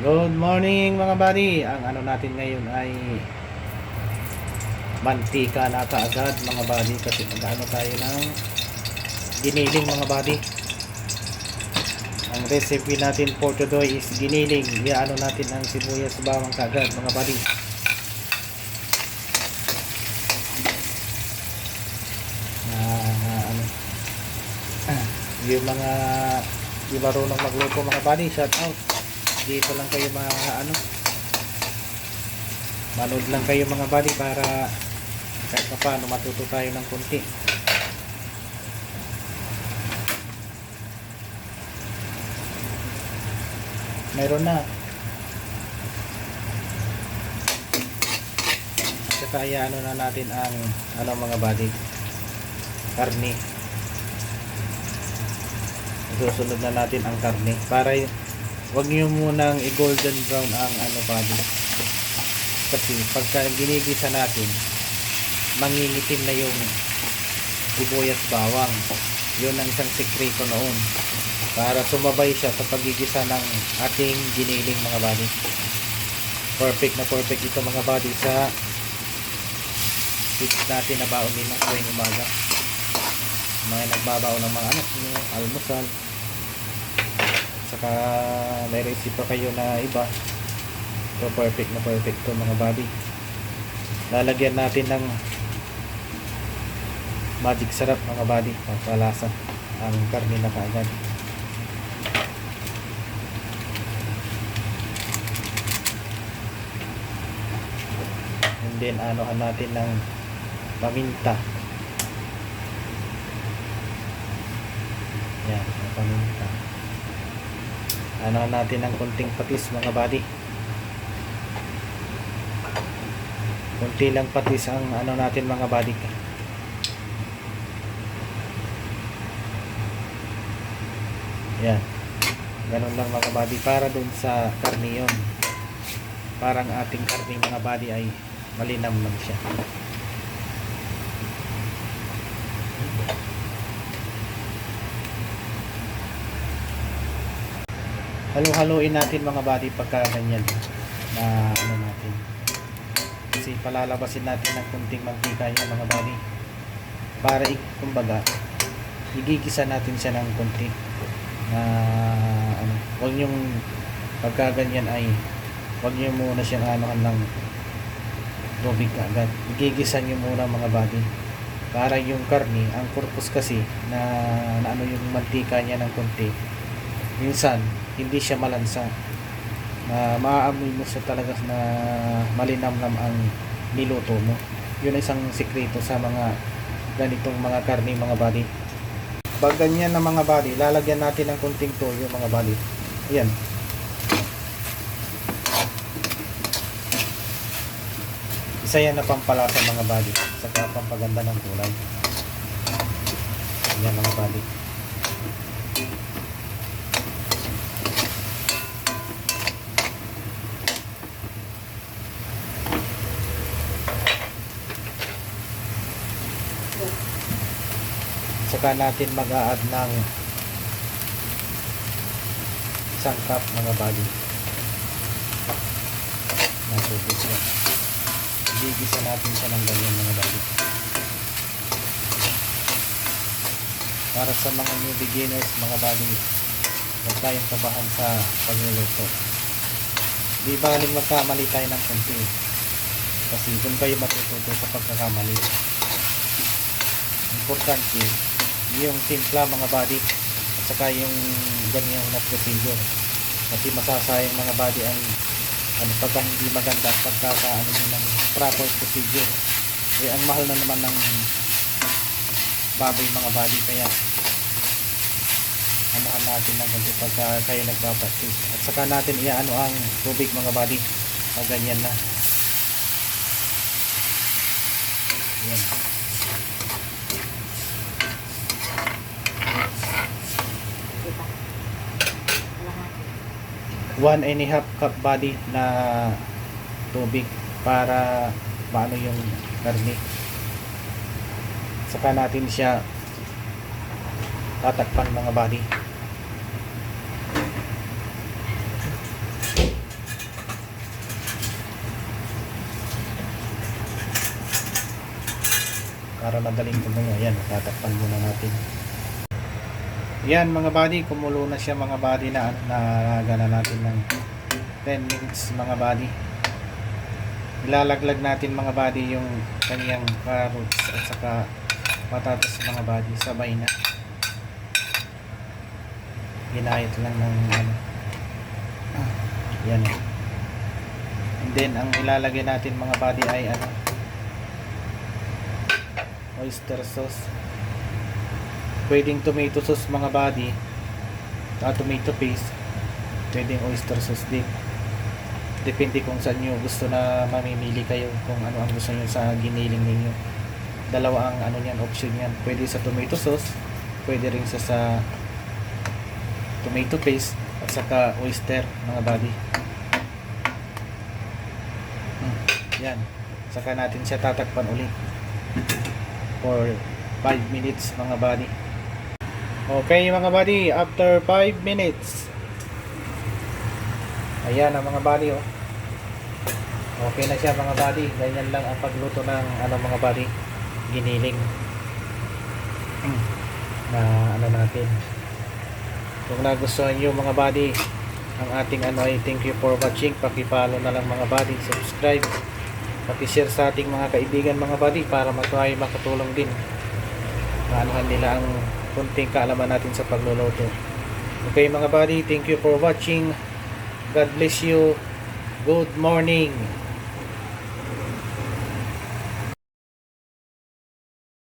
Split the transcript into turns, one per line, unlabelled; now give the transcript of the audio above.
Good morning mga buddy. Ang ano natin ngayon ay mantika na kaagad mga buddy kasi mag-ano tayo ng giniling mga buddy. Ang recipe natin for today is giniling. Iyaano natin ang sibuyas bawang kaagad mga buddy. Ah, ano ah, yung mga di marunong magluto mga buddy shout out dito lang kayo mga ano. Manood lang kayo mga buddy para kahit pa paano matuto tayo ng kunti meron na. Saka ano na natin ang ano mga buddy? Karne. Susunod na natin ang karne. Para y- wag niyo munang i-golden brown ang ano buddy kasi pagka ginigisa natin mangingitim na yung sibuyas bawang. Yun ang isang sekreto noon para sumabay siya sa pagigisa ng ating giniling mga buddy perfect na perfect ito mga buddy sa tips natin na baon nila tuwing umaga. Mga nagbabaon ng mga anak nyo almusal saka may recipe pa kayo na iba. So perfect na perfect to mga buddy. Lalagyan natin ng magic sarap mga buddy. Papalasa ang karne na kaagad. And then anohan natin ng paminta. Yan paminta anohan natin ng kunting patis mga buddy. Kunti lang patis ang ano natin mga buddy. Yan. Ganun lang mga buddy para dun sa karne yun. Parang ating karne mga buddy ay malinam lang siya halo-haloin natin mga buddy pagka ganyan na ano natin. Kasi palalabasin natin ng kunting mantika niya mga buddy. Para kumbaga igigisa natin siya ng kunti na ano huwag yung pagka ganyan ay huwag nyo muna siyang anohan ng tubig agad. Igigisa nyo muna mga buddy. Para yung karni ang purpose kasi na, na ano yung mantika niya ng kunti minsan hindi siya malansa. Na maaamoy mo siya talaga na malinamnam ang niluto mo. Yun ang isang sikreto sa mga ganitong mga karni mga body pag ganyan na mga body lalagyan natin ng kunting toyo mga body ayan. Isa yan na pampalasa mga body saka pampaganda ng kulay ayan mga body saka natin mag-a-add ng isang cup mga bali na tubig yan gigisa natin siya ng ganyan mga bali para sa mga new beginners mga bali huwag tayong kabahan sa pagluluto. Di baling magkamali tayo ng konti? Kasi doon kayo matututo sa pagkakamali. Importante yung timpla mga body at saka yung ganyan na procedure. Kasi masasayang mga body ang ano pagka hindi maganda pagka ano nyo ng proper procedure. Eh ang mahal na naman ng baboy mga body. Kaya anahan natin ng ganito pagka kayo nagpapractice. At saka natin iaano ang tubig mga body. Pag ganyan na. Yan 1 and a half cup body na tubig para paano yung karne. Saka natin siya tatakpan mga body. Para madaling tumulo ayan tatakpan muna natin. Yan mga buddy, kumulo na siya mga buddy na nalaga na natin ng 10 minutes mga buddy. Ilalaglag natin mga buddy yung kanyang carrots at saka patatas mga buddy sabay na. Ginayat lang ng ano. Yan. And then ang ilalagay natin mga buddy ay ano oyster sauce pwedeng tomato sauce mga buddy. At tomato paste. Pwedeng oyster sauce din. Depende kung saan nyo gusto na mamimili kayo kung ano ang gusto nyo sa giniling ninyo. Dalawa ang ano niyan option yan pwede sa tomato sauce pwede rin sa sa tomato paste at saka oyster mga buddy. Hmm, yan. Saka natin siya tatakpan ulit. For 5 minutes mga buddy okay mga buddy after 5 minutes. Ayan ang mga buddy oh. Okay na siya mga buddy. Ganyan lang ang pagluto ng ano mga buddy giniling. Na ano natin. Kung nagustuhan nyo mga buddy ang ating ano ay thank you for watching. Pakipollow na lang mga buddy. Subscribe. Paki-share sa ating mga kaibigan mga buddy para matuhay makatulong din. Maanuhan nila ang kunting kaalaman natin sa pagluluto okay mga buddy thank you for watching. God bless you. Good morning